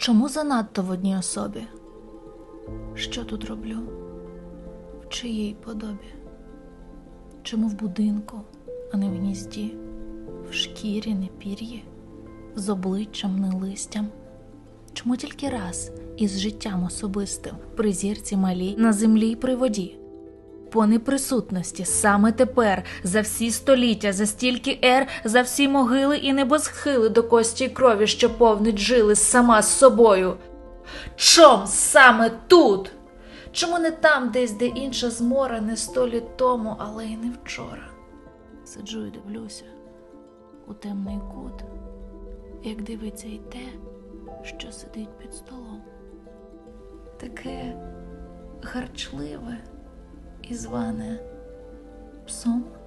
Чому занадто в одній особі? Що тут роблю? В чиїй подобі? Чому в будинку, а не в гнізді, в шкірі, не пір'ї, з обличчям, не листям? Чому тільки раз із життям особистим, при зірці малій на землі й при воді? По неприсутності саме тепер, за всі століття, за стільки ер, за всі могили і небосхили до кості крові, що повнить жили сама з собою. Чом саме тут? Чому не там, десь, де інша змора, не сто літ тому, але й не вчора? Сиджу і дивлюся у темний кут, як дивиться й те, що сидить під столом. Таке гарчливе і зване псом.